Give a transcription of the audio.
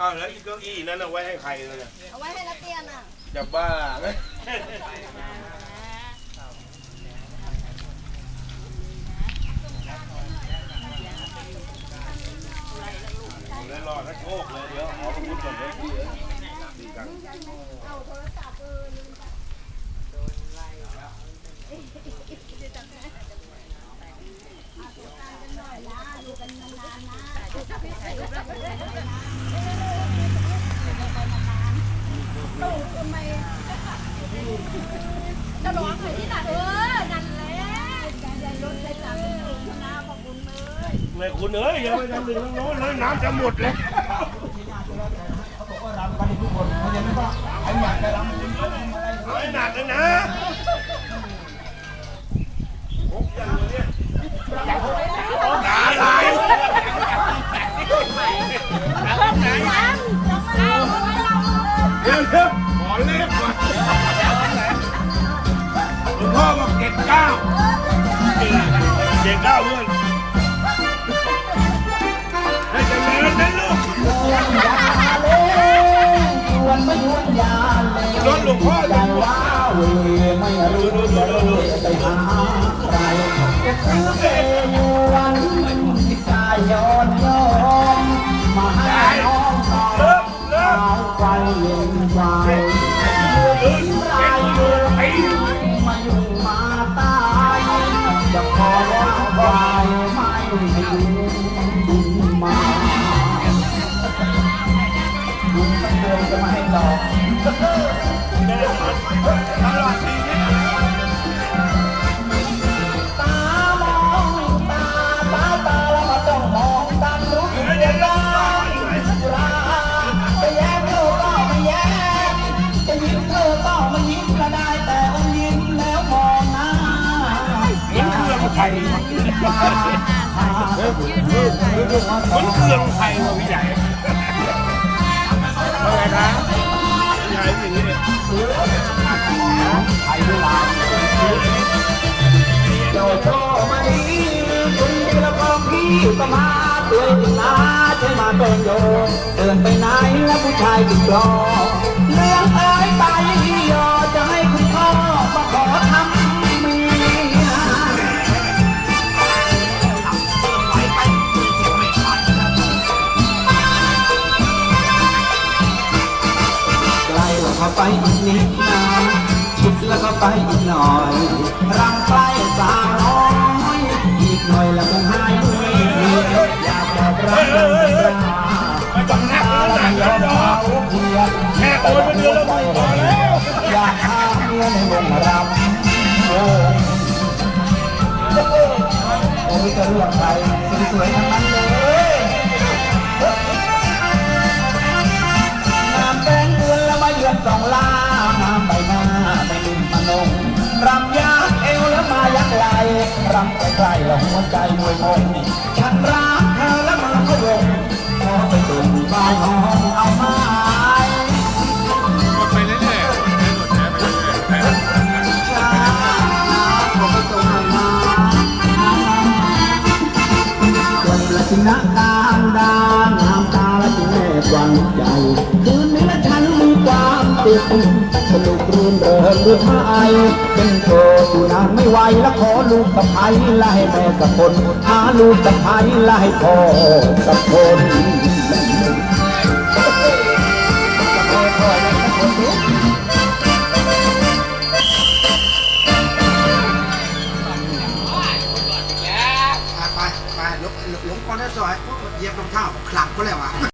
อ้าวแล้วอีกเก้าอี้นั้นเอาไว้ให้ใครเลยเนี่ยเอาไว้ให้นักเรียนอะจะบ้าไหมเลยรอถ้าโชคเลยเดี๋ยวขอคุณก่อนเลยดีเลยดีจัง จะร้องใครที่ไหนเออ นั่นแหละการยายรถใช้จ่ายเป็นคุณนาขอบคุณเลยไม่คุณเอ้ยยังไม่ทำหนึ่งทางน้นเลยน้ำจะหมดเลยเขาบอกว่ารำกันทุกคนเพราะฉะนั้นก็ใครอยา ขอเลขก่อนหลวงพ่อบอกเจ็ดเก้าเจ็ดเก้าเพื่อนให้เจริญนะลูกชวนไม่ชวนยาเลยรถหลวงพ่อใจว้าเจะมาให้หลอ มันเครื่องไทยวะพี่ใหญ่ว่าไงครับพี่ใหญ่อย่างนี้เนี่ยไอ้เวลาเจ้าพ่อมาดีคุณดีแล้วก็พี่ก็มาเตือนะใช่มาเป็นโยมเดินไปไหนแล้วผู้ชายติดรอเรื่องเอ้ยไป ไปอีกนิดนะชิดแล้วก็ไปอีกหน่อยรังใกล้สาวน้อยอีกหน่อยแล้วคงหายมืออยากบอกรักกันราจังตาแล้วไม่ยอมเอาเพียแค่โอนไปเดือนละหมื่นพอแล้วอยากหาเมียในวงรำโอ้โอ้ยจะเลือกใครสวยๆทั้งนั้นเลย รำใกล้ๆแล้วหัวใจมวยมงฉันรักเธอแล้วมันก็วงพอไปถึงบ้านห้องเอาไม้ไปเรื่อยๆไปเรื่อยๆไปเรื่อยๆช้าพอไปตรงมาจนละชินะตามดางน้ำตาละจิแม่กวางใจ คืนนี้ละฉันมีความติดสนุก รื่นเริงหรือไม่เป็นโชว์อยู่นานไม่ไหวแล้วขอลูกกับไผ่ละให้แม่กับคนหาลูกกับไผ่ละให้พ่อกับคนไปไปหลงลงก่อนได้สอยเหยียบรองเท้าขลับก็แล้วอะ